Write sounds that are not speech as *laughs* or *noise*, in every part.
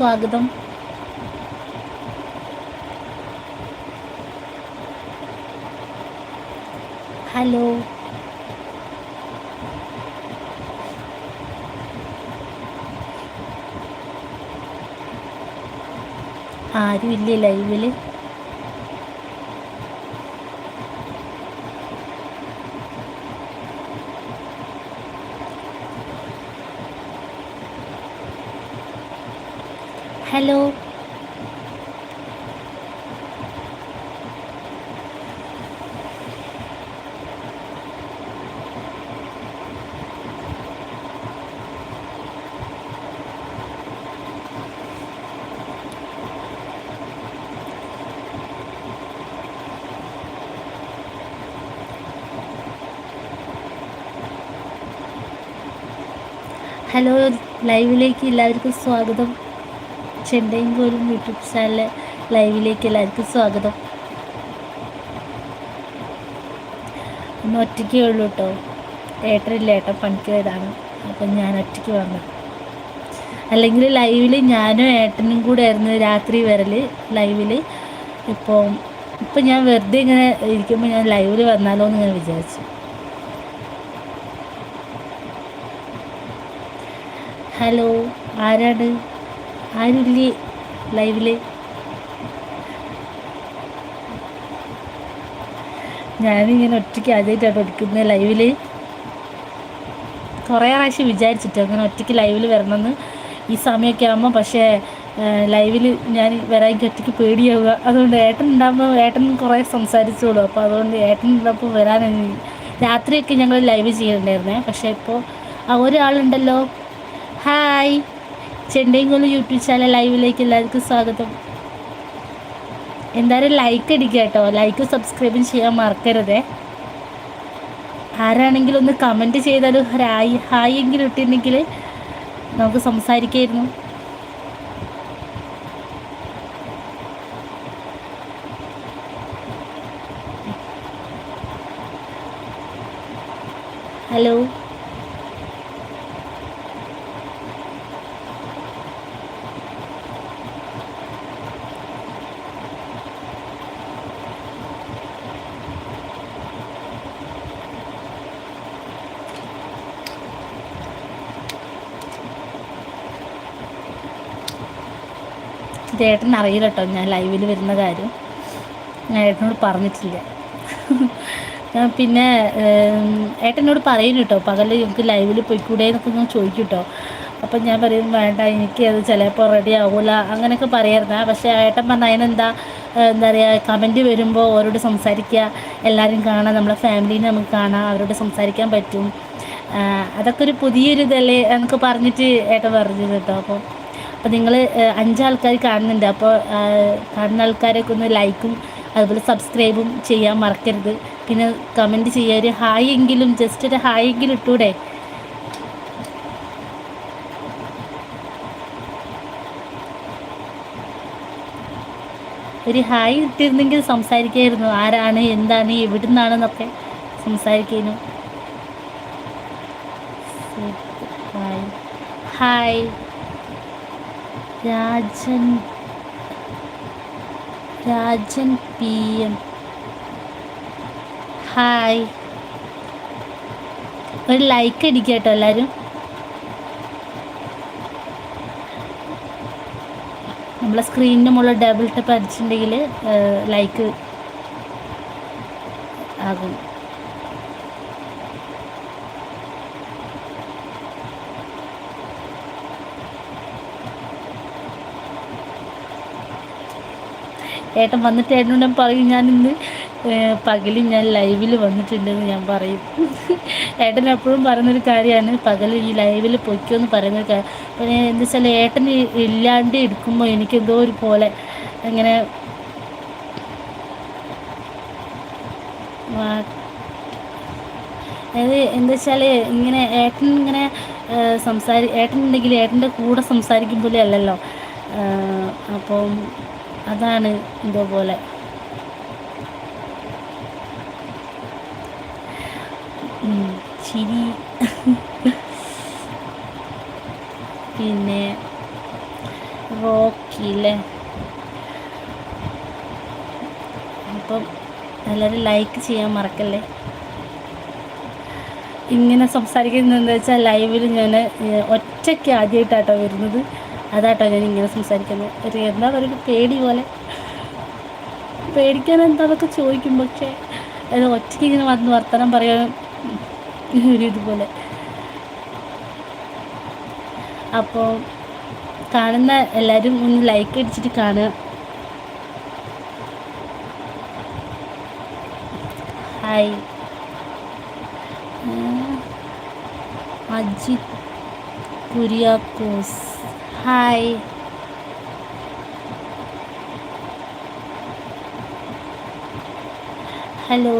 സ്വാഗതം. ഹലോ. ആരും ഇല്ലേ ലൈവിൽ ഹലോ ഹലോ ലൈവിലേക്ക് എല്ലാവർക്കും സ്വാഗതം. ചെണ്ടയും കോലും യൂട്യൂബ് ചാനൽ ലൈവിലേക്ക് എല്ലാവർക്കും സ്വാഗതം. ഒന്ന് ഒറ്റയ്ക്കേ ഉള്ളൂ കേട്ടോ ഏട്ടനില്ല ഏട്ടൻ പണിക്ക് പോയതാണ്. അപ്പം ഞാൻ ഒറ്റയ്ക്ക് വന്നു. അല്ലെങ്കിൽ ലൈവിൽ ഞാനും ഏട്ടനും കൂടെ ആയിരുന്നു രാത്രി വരൽ ലൈവിൽ ഇപ്പോൾ ഇപ്പം ഞാൻ വെറുതെ ഇങ്ങനെ ഇരിക്കുമ്പോൾ ഞാൻ ലൈവിൽ വന്നാലോ എന്ന് ഞാൻ വിചാരിച്ചു. ഹലോ ആരാണ്? ആരില്ലേ ലൈവിൽ? ഞാനിങ്ങനെ ഒറ്റയ്ക്ക് ആദ്യമായിട്ടാണ് എടുക്കുന്നത് ലൈവിൽ. കുറേ പ്രാവശ്യം വിചാരിച്ചിട്ട് അങ്ങനെ ഒറ്റയ്ക്ക് ലൈവിൽ വരണമെന്ന് ഈ സമയമൊക്കെ ആകുമ്പോൾ പക്ഷേ ലൈവിൽ ഞാൻ വരാൻ ഒറ്റയ്ക്ക് പേടിയാവുക. അതുകൊണ്ട് ഏട്ടൻ ഉണ്ടാകുമ്പോൾ ഏട്ടൻ കുറേ സംസാരിച്ചോളൂ. അപ്പോൾ അതുകൊണ്ട് ഏട്ടൻ ഉള്ളപ്പോൾ വരാൻ രാത്രിയൊക്കെ ഞങ്ങൾ ലൈവ് ചെയ്യണ്ടായിരുന്നേ പക്ഷേ ഇപ്പോൾ ആ ഒരാളുണ്ടല്ലോ ഹായ്. ചെണ്ടൈങ്കുളം യൂട്യൂബ് ചാനൽ ലൈവിലേക്ക് എല്ലാവർക്കും സ്വാഗതം. എന്തായാലും ലൈക്ക് അടിക്കുക കേട്ടോ. ലൈക്കും സബ്സ്ക്രൈബും ചെയ്യാൻ മറക്കരുതേ. ആരാണെങ്കിലും ഒന്ന് കമന്റ് ചെയ്താലും ഹായ് ഹായ് എങ്കിലും ഇട്ടിരുന്നെങ്കിൽ നമുക്ക് സംസാരിക്കായിരുന്നു. ഹലോ. ഇത് ഏട്ടൻ അറിയില്ല കേട്ടോ ഞാൻ ലൈവിൽ വരുന്ന കാര്യം. ഞാൻ ഏട്ടനോട് പറഞ്ഞിട്ടില്ല. പിന്നെ ഏട്ടനോട് പറയും കേട്ടോ പകൽ ഞങ്ങൾക്ക് ലൈവിൽ പോയിക്കൂടെ എന്നൊക്കെ ഞാൻ ചോദിക്കും കേട്ടോ. അപ്പം ഞാൻ പറയും വേണ്ട എനിക്ക് അത് ചിലപ്പോൾ റെഡി ആവില്ല അങ്ങനെയൊക്കെ പറയായിരുന്ന. പക്ഷേ ഏട്ടൻ പറഞ്ഞ അതിനെന്താ എന്താ പറയുക കമന്റ് വരുമ്പോൾ അവരോട് സംസാരിക്കുക. എല്ലാവരും കാണാം നമ്മളെ ഫാമിലീനെ നമുക്ക് കാണാം അവരോട് സംസാരിക്കാൻ പറ്റും. അതൊക്കെ ഒരു പുതിയൊരു ഇതല്ലേ എന്നൊക്കെ പറഞ്ഞിട്ട് ഏട്ടൻ പറഞ്ഞത് കേട്ടോ അപ്പോൾ അപ്പോൾ നിങ്ങൾ അഞ്ചാൾക്കാർ കാണുന്നുണ്ട്. അപ്പോൾ കാണുന്ന ആൾക്കാരൊക്കെ ഒന്ന് ലൈക്കും അതുപോലെ സബ്സ്ക്രൈബും ചെയ്യാൻ മറക്കരുത്. പിന്നെ കമന്റ് ചെയ്യുക ഒരു ഹായ് എങ്കിലും ജസ്റ്റ് ഒരു ഹായ് എങ്കിലും ഇട്ടൂടെ? ഒരു ഹായ് ഇട്ടിരുന്നെങ്കിൽ സംസാരിക്കായിരുന്നു. ആരാണ് എന്താണ് എവിടുന്നാണെന്നൊക്കെ സംസാരിക്കുന്നു hi. Hi. Rajan Rajan P M. Hi ഒരു ലൈക്ക് അടിക്കുക കേട്ടോ എല്ലാവരും നമ്മളെ സ്ക്രീനിന്റെ മുകളിൽ ഡബിൾ ടപ്പ് അടിച്ചിട്ടുണ്ടെങ്കിൽ ലൈക്ക് ആകും. ഏട്ടൻ വന്നിട്ട് ഏട്ടനോട് പറയും ഞാൻ ഇന്ന് പകലും ഞാൻ ലൈവിൽ വന്നിട്ടുണ്ടെന്ന് ഞാൻ പറയും. ഏട്ടൻ എപ്പോഴും പറയുന്നൊരു കാര്യമാണ് പകൽ ഈ ലൈവിൽ പൊയ്ക്കുമെന്ന് പറയുന്നൊരു കാര്യം എന്താ വെച്ചാൽ ഏട്ടൻ ഇല്ലാണ്ട് എടുക്കുമ്പോൾ എനിക്ക് എന്തോ ഒരു പോലെ അങ്ങനെ അതായത് എന്താ വെച്ചാൽ ഇങ്ങനെ ഏട്ടൻ ഇങ്ങനെ സംസാരി ഏട്ടൻ ഉണ്ടെങ്കിൽ ഏട്ടന്റെ കൂടെ സംസാരിക്കും പോലെ അല്ലല്ലോ. അപ്പം അതാണ് എന്തോ പോലെ. ചിരി. പിന്നെ റോക്കി അല്ലേ അപ്പം എല്ലാവരും ലൈക്ക് ചെയ്യാൻ മറക്കല്ലേ? ഇങ്ങനെ സംസാരിക്കുന്നത് എന്താ വെച്ചാൽ ലൈവിൽ ഞാൻ ഒറ്റയ്ക്ക് ആദ്യമായിട്ടാട്ടോ വരുന്നത്. അതാട്ടോ ഞാൻ ഇങ്ങനെ സംസാരിക്കുന്നത്. ഒരു എന്താ പറയുക പേടി പോലെ. പേടിക്കാൻ എന്താന്നൊക്കെ ചോദിക്കും. പക്ഷേ അത് ഒറ്റയ്ക്ക് ഇങ്ങനെ വന്ന് വർത്തമാനം പറയാൻ ഒരു ഇതുപോലെ അപ്പോൾ കാണുന്ന എല്ലാവരും ഒന്ന് ലൈക്ക് അടിച്ചിട്ട് കാണുക. Hi Ajith Kuriakose. Hi hello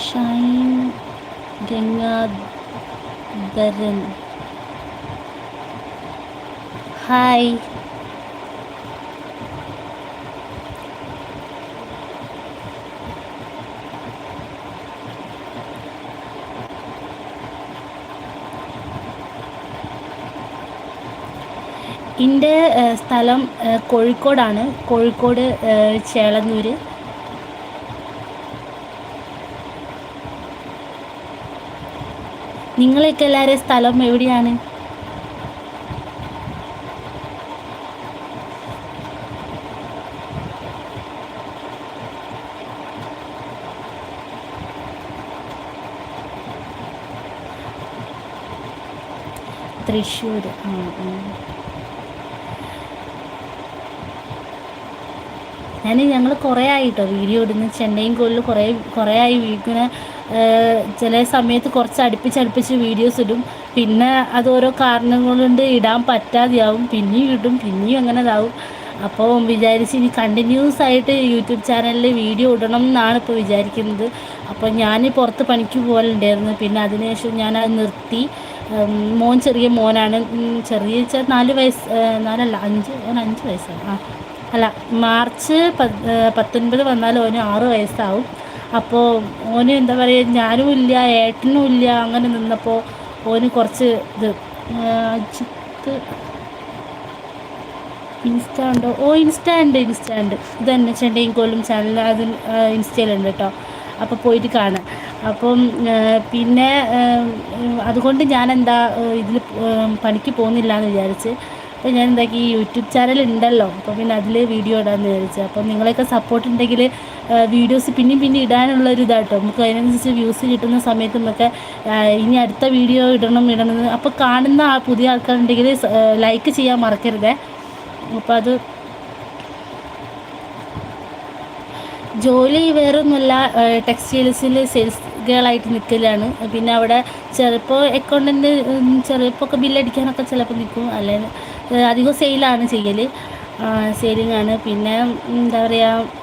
Shine Gangadharan hi എന്റെ സ്ഥലം കോഴിക്കോടാണ്. കോഴിക്കോട് ചേളന്നൂര്. നിങ്ങളൊക്കെ എല്ലാവരും സ്ഥലം എവിടെയാണ്? തൃശ്ശൂർ ആ ആ. ഞാൻ ഞങ്ങൾ കുറേ ആയിട്ടോ വീഡിയോ ഇടുന്ന. ചെന്നൈയും കോലിൽ കുറേ കുറേ ആയി വീക്കിന് ചില സമയത്ത് കുറച്ച് അടുപ്പിച്ച് അടുപ്പിച്ച് വീഡിയോസ് ഇടും. പിന്നെ അത് ഓരോ കാരണങ്ങൾ കൊണ്ട് ഇടാൻ പറ്റാതെയാവും. പിന്നെയും ഇടും പിന്നെയും അങ്ങനെ ഇതാവും. അപ്പോൾ വിചാരിച്ച് ഇനി കണ്ടിന്യൂസ് ആയിട്ട് യൂട്യൂബ് ചാനലിൽ വീഡിയോ ഇടണം എന്നാണ് ഇപ്പോൾ വിചാരിക്കുന്നത്. അപ്പോൾ ഞാൻ പുറത്ത് പണിക്ക് പോകലുണ്ടായിരുന്നു പിന്നെ അതിനുശേഷം ഞാൻ അത് നിർത്തി. മോൻ ചെറിയ മോനാണ്. ചെറിയ വെച്ചാൽ നാല് വയസ്സ് നാലല്ല അഞ്ച് അഞ്ച് വയസ്സാണ്. ആ. അല്ല മാർച്ച് പത്തൊൻപത് വന്നാൽ ഓന് ആറ് വയസ്സാവും. അപ്പോൾ ഓന് എന്താ പറയുക ഞാനും ഇല്ല ഏട്ടനും ഇല്ല അങ്ങനെ നിന്നപ്പോൾ ഓന് കുറച്ച് ഇത് അജിത്ത് ഇൻസ്റ്റ ഉണ്ടോ? ഓ ഇൻസ്റ്റ ഉണ്ട് ഇൻസ്റ്റ ഉണ്ട്. ഇത് തന്നെ ചെണ്ടയും കോലും ചാനൽ അത് ഇൻസ്റ്റയിലുണ്ട് കേട്ടോ. അപ്പോൾ പോയിട്ട് കാണാം. അപ്പം പിന്നെ അതുകൊണ്ട് ഞാൻ എന്താ ഇതിൽ പണിക്ക് പോകുന്നില്ല എന്ന് വിചാരിച്ച് അപ്പോൾ ഞാൻ എന്താക്കി യൂട്യൂബ് ചാനൽ ഉണ്ടല്ലോ. അപ്പോൾ പിന്നെ അതിൽ വീഡിയോ ഇടാമെന്ന് വിചാരിച്ചു. അപ്പോൾ നിങ്ങളെയൊക്കെ സപ്പോർട്ട് ഉണ്ടെങ്കിൽ വീഡിയോസ് പിന്നെയും പിന്നെ ഇടാനുള്ള ഒരു ഇതാട്ടോ. നമുക്ക് അതിനനുസരിച്ച് വ്യൂസ് കിട്ടുന്ന സമയത്ത് നമുക്ക് ഇനി അടുത്ത വീഡിയോ ഇടണം ഇടണം അപ്പോൾ കാണുന്ന ആ പുതിയ ആൾക്കാരുണ്ടെങ്കിൽ ലൈക്ക് ചെയ്യാൻ മറക്കരുതേ. അപ്പോൾ അത് ജോലി വേറൊന്നുമല്ല ടെക്സ്റ്റൈൽസിൽ സെയിൽസ് ഗേളായിട്ട് നിൽക്കലാണ് പിന്നെ അവിടെ ചിലപ്പോൾ അക്കൗണ്ടന്റ് ചിലപ്പോൾ ഒക്കെ ബില്ലടിക്കാനൊക്കെ ചിലപ്പോൾ നിൽക്കും അല്ലെങ്കിൽ അധികം സെയിലാണ് ചെയ്യൽ സെയിലിംഗ് ആണ് പിന്നെ എന്താ പറയുക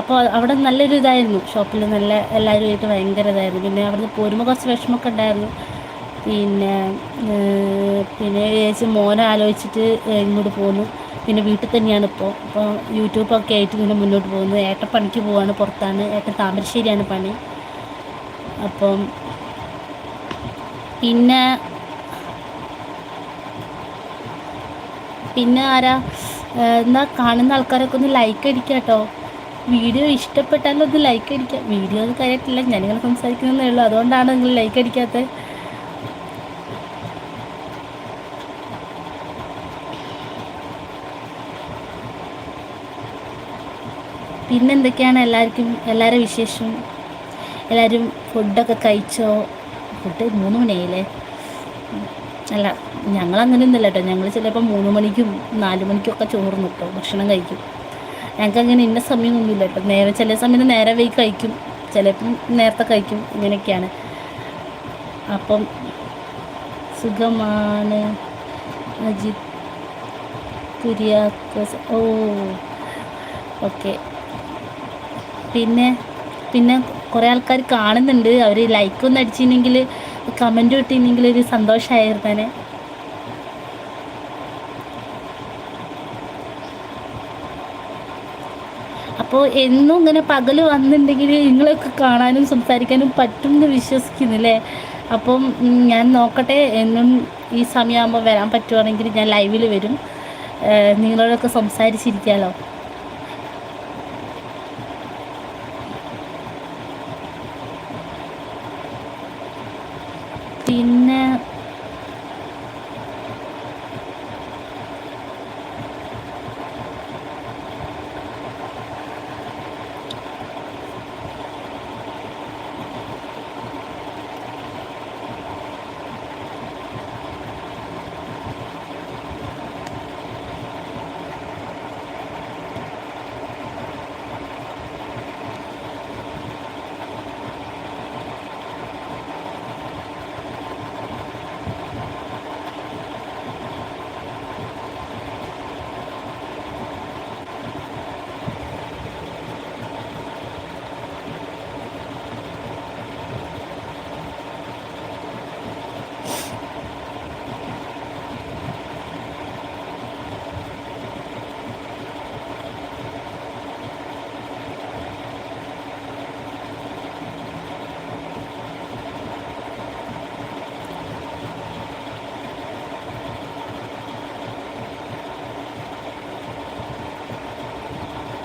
അപ്പോൾ അവിടെ നല്ലൊരു ഇതായിരുന്നു. ഷോപ്പിൽ നല്ല എല്ലാവരുമായിട്ട് ഭയങ്കര ഇതായിരുന്നു. പിന്നെ അവിടുന്ന് പോരുമ്പോൾ കുറച്ച് വിഷമമൊക്കെ ഉണ്ടായിരുന്നു. പിന്നെ പിന്നെ ചേച്ചി മോനെ ആലോചിച്ചിട്ട് ഇങ്ങോട്ട് പോന്നു. പിന്നെ വീട്ടിൽ തന്നെയാണ് ഇപ്പോൾ ഇപ്പോൾ യൂട്യൂബൊക്കെ ആയിട്ട് ഇങ്ങനെ മുന്നോട്ട് പോകുന്നു. ഏട്ട പണിക്ക് പോവാണ് പുറത്താണ്. ഏട്ട താമരശ്ശേരിയാണ് പണി. അപ്പം പിന്നെ പിന്നെ ആരാ? എന്നാ കാണുന്ന ആൾക്കാരൊക്കെ ഒന്ന് ലൈക്ക് അടിക്കുക കേട്ടോ വീഡിയോ ഇഷ്ടപ്പെട്ടാലും ഒന്ന് ലൈക്ക് അടിക്കുക വീഡിയോ ഒന്നും കാര്യമായിട്ടില്ല ഞാനിങ്ങനെ സംസാരിക്കുന്നതേ ഉള്ളൂ. അതുകൊണ്ടാണ് നിങ്ങൾ ലൈക്ക് അടിക്കാത്തത് പിന്നെ എന്തൊക്കെയാണ് എല്ലാവർക്കും എല്ലാവരുടെ വിശേഷം? എല്ലാവരും ഫുഡൊക്കെ കഴിച്ചോ? ഫുഡ് മൂന്ന് മണിയായില്ലേ. അല്ല ഞങ്ങൾ അങ്ങനെയൊന്നുമില്ല കേട്ടോ ഞങ്ങൾ ചിലപ്പോൾ മൂന്ന് മണിക്കും നാല് മണിക്കൊക്കെ ചോറ് നിൽക്കും ഭക്ഷണം കഴിക്കും. ഞങ്ങൾക്ക് അങ്ങനെ ഇന്ന സമയമൊന്നുമില്ല കേട്ടോ നേരെ ചില സമയത്ത് നേരെ വൈകി കഴിക്കും. ചിലപ്പം നേരത്തെ കഴിക്കും. ഇങ്ങനെയൊക്കെയാണ്. അപ്പം സുഖമാണ്. അജിത് കുര്യാക്കോസ്. Oh okay. പിന്നെ പിന്നെ കുറേ ആൾക്കാർ കാണുന്നുണ്ട്. അവർ ലൈക്ക് ഒന്ന് അടിച്ചിട്ടുണ്ടെങ്കിൽ കമന്റ് കിട്ടിയിരുന്നെങ്കിൽ ഒരു സന്തോഷമായിരുന്നേ അപ്പോൾ എന്നും ഇങ്ങനെ പകൽ വന്നിട്ടുണ്ടെങ്കിൽ നിങ്ങളൊക്കെ കാണാനും സംസാരിക്കാനും പറ്റും എന്ന് വിശ്വസിക്കുന്നില്ലേ അപ്പം ഞാൻ നോക്കട്ടെ എന്നും ഈ സമയമാകുമ്പോൾ വരാൻ പറ്റുവാണെങ്കിൽ ഞാൻ ലൈവിൽ വരും. നിങ്ങളോടൊക്കെ സംസാരിച്ചിരിക്കാമല്ലോ പിന്നെ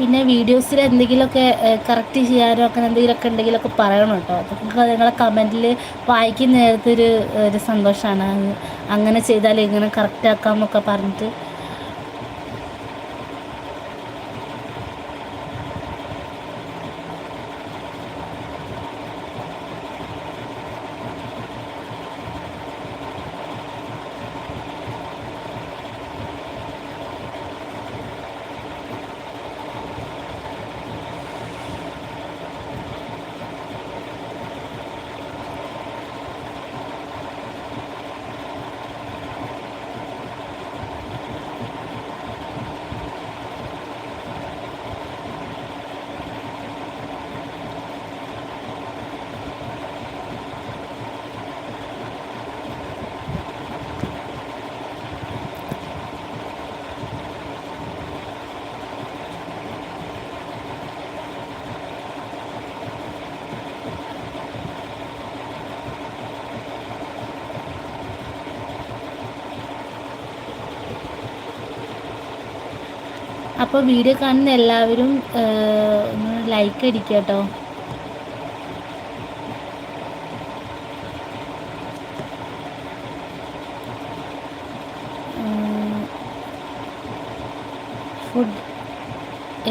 പിന്നെ വീഡിയോസിൽ എന്തെങ്കിലുമൊക്കെ കറക്റ്റ് ചെയ്യാനോ അങ്ങനെ എന്തെങ്കിലുമൊക്കെ ഉണ്ടെങ്കിലൊക്കെ പറയണം കേട്ടോ. നിങ്ങൾക്ക് നിങ്ങളെ കമന്റിൽ വായിക്കുന്ന നേരത്തെ ഒരു ഒരു സന്തോഷമാണ് അങ്ങനെ ചെയ്താൽ ഇങ്ങനെ കറക്റ്റ് ആക്കാമെന്നൊക്കെ പറഞ്ഞിട്ട് അപ്പോൾ വീഡിയോ കാണുന്ന എല്ലാവരും ഒന്ന് ലൈക്ക് അടിക്കുക കേട്ടോ. ഫുഡ്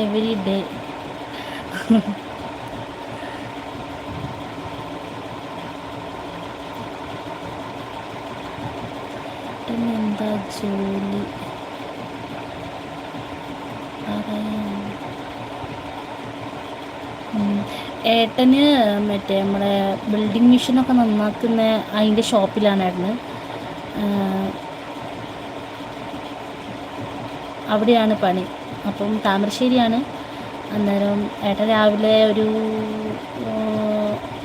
എവറി ഡേ എന്താ ജോലി? ഏട്ടന് മറ്റേ നമ്മുടെ ബിൽഡിംഗ് മെഷീനൊക്കെ നന്നാക്കുന്ന അതിന്റെ ഷോപ്പിലാണ് ഏട്ടന് അവിടെയാണ് പണി. അപ്പം താമരശ്ശേരിയാണ്. അന്നേരം ഏട്ടൻ രാവിലെ ഒരു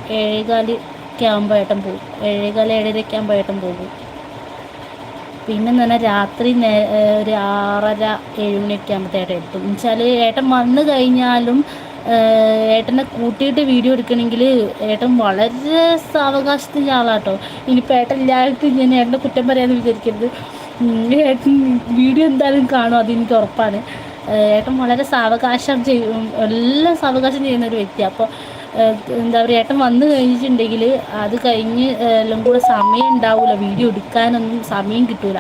ഏഴേകാൽ ഒക്കെ ആകുമ്പോൾ ഏട്ടൻ പോകും. ഏഴേകാൽ ഏഴരയൊക്കെ ആകുമ്പോൾ ഏട്ടൻ പോകും. പിന്നെ എന്ന് പറഞ്ഞാൽ രാത്രി നേ ഒരു ആറര ഏഴ് മണിയൊക്കെ ആകുമ്പോഴത്തെ ഏട്ടൻ എത്തും. എന്നുവെച്ചാൽ ഏട്ടൻ വന്നു കഴിഞ്ഞാലും ഏട്ടനെ കൂട്ടിയിട്ട് വീഡിയോ എടുക്കണമെങ്കിൽ ഏട്ടൻ വളരെ സാവകാശത്തിന്റെ ആളാട്ടോ. ഇനിയിപ്പോൾ ഏട്ടൻ ഇല്ലായിട്ട് ഞാൻ ഏട്ടന്റെ കുറ്റം പറയാമെന്ന് വിചാരിക്കരുത്. ഏട്ടൻ വീഡിയോ എന്തായാലും കാണും അതെനിക്ക് ഉറപ്പാണ്. ഏട്ടൻ വളരെ സാവകാശം ചെയ്യും എല്ലാം സാവകാശം ചെയ്യുന്ന ഒരു വ്യക്തിയാണ് അപ്പോൾ എന്താ പറയുക ഏട്ടൻ വന്നു കഴിഞ്ഞിട്ടുണ്ടെങ്കിൽ അത് കഴിഞ്ഞ് എല്ലാം കൂടെ സമയം ഉണ്ടാവില്ല വീഡിയോ എടുക്കാനൊന്നും സമയം കിട്ടൂല.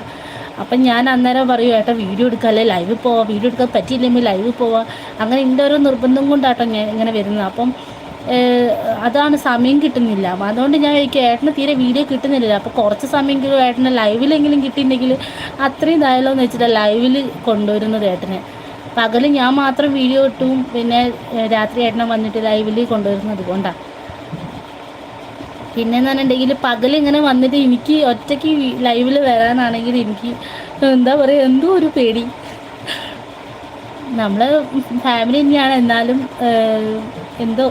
അപ്പം ഞാൻ അന്നേരം പറയും ഏട്ടാ വീഡിയോ എടുക്കാമല്ലേ ലൈവ് പോവാം. വീഡിയോ എടുക്കാൻ പറ്റിയില്ലെങ്കിൽ ലൈവ് പോവാം. അങ്ങനെ എന്റെ ഓരോ നിർബന്ധം കൊണ്ടാട്ടോ ഞാൻ ഇങ്ങനെ വരുന്നത്. അപ്പം അതാണ് സമയം കിട്ടുന്നില്ല. അതുകൊണ്ട് ഞാൻ എനിക്ക് ഏട്ടന് തീരെ വീഡിയോ കിട്ടുന്നില്ല അപ്പോൾ കുറച്ച് സമയമെങ്കിലും ഏട്ടന് ലൈവിലെങ്കിലും കിട്ടിയിട്ടുണ്ടെങ്കിൽ അത്രയും ഇതായാലോ എന്ന് വെച്ചിട്ട് ലൈവിൽ കൊണ്ടുവരുന്നത് ഏട്ടനെ. പകൽ ഞാൻ മാത്രം വീഡിയോ ഇട്ടും പിന്നെ രാത്രി ഏട്ടനെ വന്നിട്ട് ലൈവിൽ കൊണ്ടുവരുന്നത് കൊണ്ടാണ് പിന്നെ എന്ന് പറഞ്ഞിട്ടുണ്ടെങ്കിൽ പകലിങ്ങനെ വന്നിട്ട് എനിക്ക് ഒറ്റയ്ക്ക് ലൈവിൽ വരാനാണെങ്കിൽ എനിക്ക് എന്താ പറയുക എന്തോ ഒരു പേടി. നമ്മൾ ഫാമിലി തന്നെയാണ് എന്നാലും എന്തോ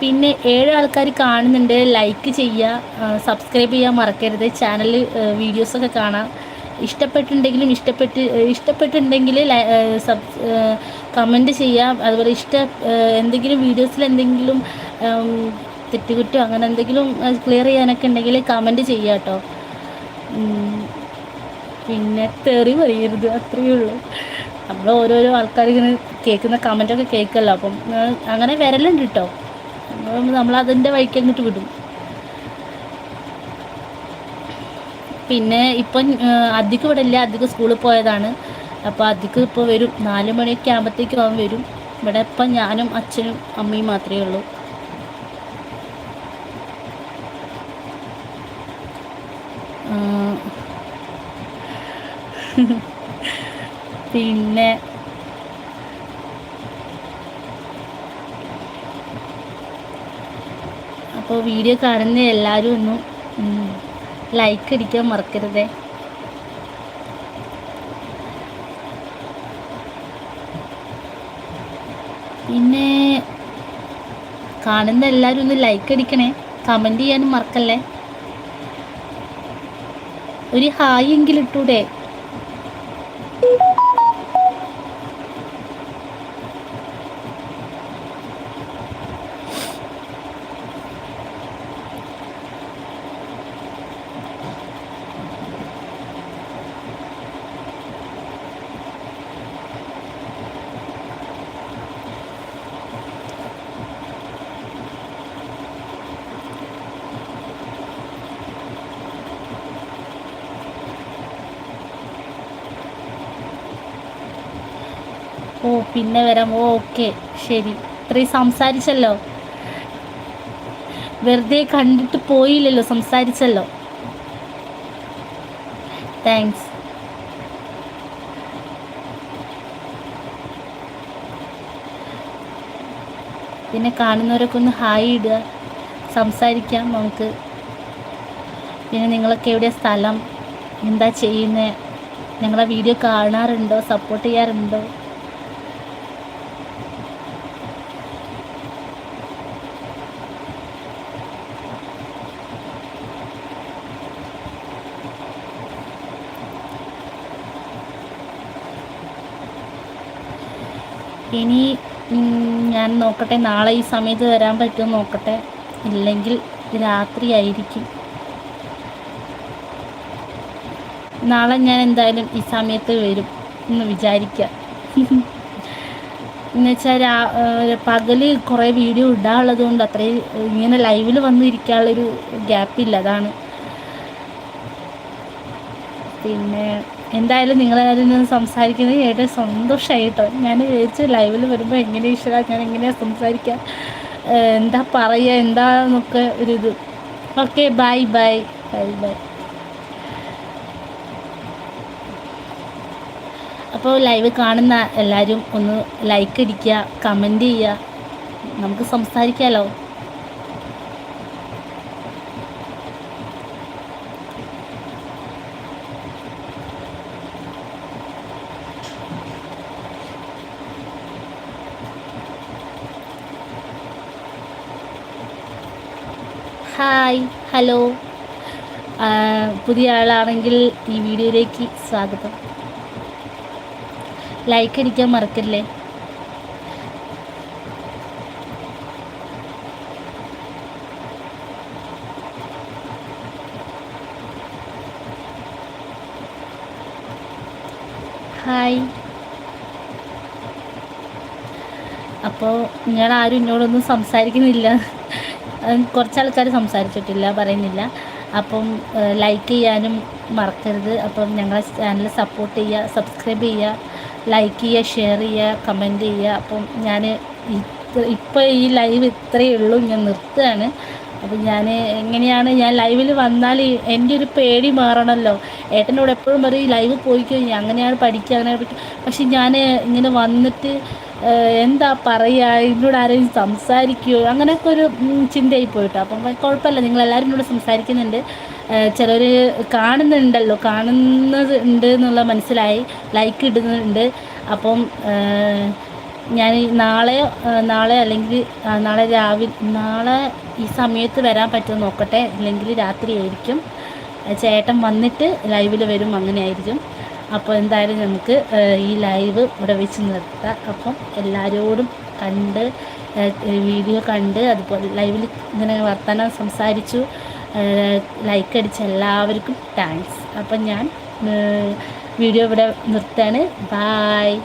പിന്നെ ഏഴ് ആൾക്കാർ കാണുന്നുണ്ട്. ലൈക്ക് ചെയ്യുക സബ്സ്ക്രൈബ് ചെയ്യാൻ മറക്കരുത്. ചാനൽ വീഡിയോസൊക്കെ കാണാം. ഇഷ്ടപ്പെട്ടിട്ടുണ്ടെങ്കിലും ഇഷ്ടപ്പെട്ട് ഇഷ്ടപ്പെട്ടിട്ടുണ്ടെങ്കിൽ സബ് കമന്റ് ചെയ്യാം. അതുപോലെ ഇഷ്ട എന്തെങ്കിലും വീഡിയോസിൽ എന്തെങ്കിലും തെറ്റുകുറ്റോ അങ്ങനെ എന്തെങ്കിലും ക്ലിയർ ചെയ്യാനൊക്കെ ഉണ്ടെങ്കിൽ കമന്റ് ചെയ്യാം കേട്ടോ പിന്നെ തെറി പറയരുത് അത്രയേ ഉള്ളൂ. നമ്മൾ ഓരോരോ ആൾക്കാർ ഇങ്ങനെ കേൾക്കുന്ന കമന്റൊക്കെ കേൾക്കല്ലോ. അപ്പം അങ്ങനെ വരലുണ്ട് കേട്ടോ നമ്മളതിന്റെ വഴിക്ക് അങ്ങോട്ട് വിടും. പിന്നെ ഇപ്പം അധികം ഇവിടെ ഇല്ല. അധികം സ്കൂളിൽ പോയതാണ്. അപ്പോൾ അധികം ഇപ്പോൾ വരും. നാല് മണിയൊക്കെ ആകുമ്പോഴത്തേക്കും അവൻ വരും. ഇവിടെ ഇപ്പം ഞാനും അച്ഛനും അമ്മയും മാത്രമേ ഉള്ളൂ. *laughs* പിന്നെ അപ്പോൾ വീഡിയോ കാണുന്ന എല്ലാവരും ഒന്നും ലൈക്ക് അടിക്കാൻ മറക്കരുതേ. പിന്നെ കാണുന്ന എല്ലാവരും ഒന്ന് ലൈക്ക് അടിക്കണേ. കമന്റ് ചെയ്യാനും മറക്കല്ലേ. ഒരു ഹായ് എങ്കിലും ഇട്ടൂടെ ഓ പിന്നെ വരാം. ഓക്കെ. ശരി. ഇത്രയും സംസാരിച്ചല്ലോ. വെറുതെ കണ്ടിട്ട് പോയില്ലല്ലോ സംസാരിച്ചല്ലോ. താങ്ക്സ് പിന്നെ കാണുന്നവരൊക്കെ ഒന്ന് ഹായ് ഇടുക. സംസാരിക്കാം നമുക്ക്. പിന്നെ നിങ്ങളൊക്കെ എവിടെയാ സ്ഥലം? എന്താ ചെയ്യുന്നത് ഞങ്ങളെ വീഡിയോ കാണാറുണ്ടോ? സപ്പോർട്ട് ചെയ്യാറുണ്ടോ? ഇനി ഞാൻ നോക്കട്ടെ. നാളെ ഈ സമയത്ത് വരാൻ പറ്റുമോ നോക്കട്ടെ. ഇല്ലെങ്കിൽ രാത്രിയായിരിക്കും നാളെ ഞാൻ എന്തായാലും ഈ സമയത്ത് വരും എന്ന് വിചാരിക്കാം. എന്നുവെച്ചാൽ രാ പകൽ കുറേ വീഡിയോ ഇടാനുള്ളത് കൊണ്ട് അത്രയും ഇങ്ങനെ ലൈവിൽ വന്നിരിക്കാനുള്ളൊരു ഗ്യാപ്പില്ല. അതാണ്. പിന്നെ എന്തായാലും നിങ്ങളെല്ലാവരും നിന്ന് സംസാരിക്കുന്നത് ഏറെ സന്തോഷമായി കേട്ടോ ഞാൻ വിചാരിച്ചു ലൈവിൽ വരുമ്പോൾ എങ്ങനെ ഈശ്വര ഞാൻ എങ്ങനെയാണ് സംസാരിക്കുക എന്താ പറയുക എന്താന്നൊക്കെ ഇത്. Okay bye bye bye bye അപ്പോൾ ലൈവ് കാണുന്ന എല്ലാവരും ഒന്ന് ലൈക്ക് അടിക്കുക കമന്റ് ചെയ്യുക നമുക്ക് സംസാരിക്കാമല്ലോ ഹായ് ഹലോ. പുതിയ ആളാണെങ്കിൽ ഈ വീഡിയോയിലേക്ക് സ്വാഗതം. ലൈക്ക് അടിക്കാൻ മറക്കല്ലേ? ഹായ് അപ്പോൾ നിങ്ങളാരും എന്നോടൊന്നും സംസാരിക്കുന്നില്ല. കുറച്ച് ആൾക്കാർ സംസാരിച്ചിട്ടില്ല പറയുന്നില്ല. അപ്പം ലൈക്ക് ചെയ്യാനും മറക്കരുത്. അപ്പം ഞങ്ങളെ ചാനൽ സപ്പോർട്ട് ചെയ്യുക സബ്സ്ക്രൈബ് ചെയ്യുക ലൈക്ക് ചെയ്യുക ഷെയർ ചെയ്യുക കമന്റ് ചെയ്യുക. അപ്പം ഞാൻ ഇപ്പോൾ ഈ ലൈവ് ഇത്രയേ ഉള്ളൂ ഞാൻ നിർത്തുകയാണ്. അപ്പം ഞാൻ എങ്ങനെയാണ് ഞാൻ ലൈവിൽ വന്നാൽ എന്റെ ഒരു പേടി മാറണമല്ലോ ഏട്ടനോട് എപ്പോഴും പറയും ലൈവ് പോയി കഴിഞ്ഞാൽ അങ്ങനെയാണ് പഠിക്കുക അങ്ങനെ പഠിക്കുക. പക്ഷെ ഞാൻ ഇങ്ങനെ വന്നിട്ട് എന്താ പറയുക എന്നോട് ആരെങ്കിലും സംസാരിക്കുമോ അങ്ങനെയൊക്കെ ഒരു ചിന്തയായി പോയിട്ടോ. അപ്പം കുഴപ്പമില്ല. നിങ്ങളെല്ലാവരും എന്നോട് സംസാരിക്കുന്നുണ്ട്. ചിലർ കാണുന്നുണ്ടല്ലോ. കാണുന്നത് ഉണ്ട് എന്നുള്ള മനസ്സിലായി. ലൈക്ക് ഇടുന്നുണ്ട്. അപ്പം ഞാൻ നാളെ നാളെ അല്ലെങ്കിൽ നാളെ രാവിലെ നാളെ ഈ സമയത്ത് വരാൻ പറ്റുമോ നോക്കട്ടെ. അല്ലെങ്കിൽ രാത്രി ആയിരിക്കും. ചേട്ടൻ വന്നിട്ട് ലൈവിൽ വരും. അങ്ങനെയായിരിക്കും. അപ്പോൾ എന്തായാലും നമുക്ക് ഈ ലൈവ് ഇവിടെ വെച്ച് നിർത്താം. അപ്പം എല്ലാവരോടും കണ്ട് വീഡിയോ കണ്ട് അതുപോലെ ലൈവിൽ ഇങ്ങനെ വർത്തമാനം സംസാരിച്ചു ലൈക്ക് അടിച്ച എല്ലാവർക്കും താങ്ക്സ് അപ്പം ഞാൻ വീഡിയോ ഇവിടെ നിർത്താണ് ബായ്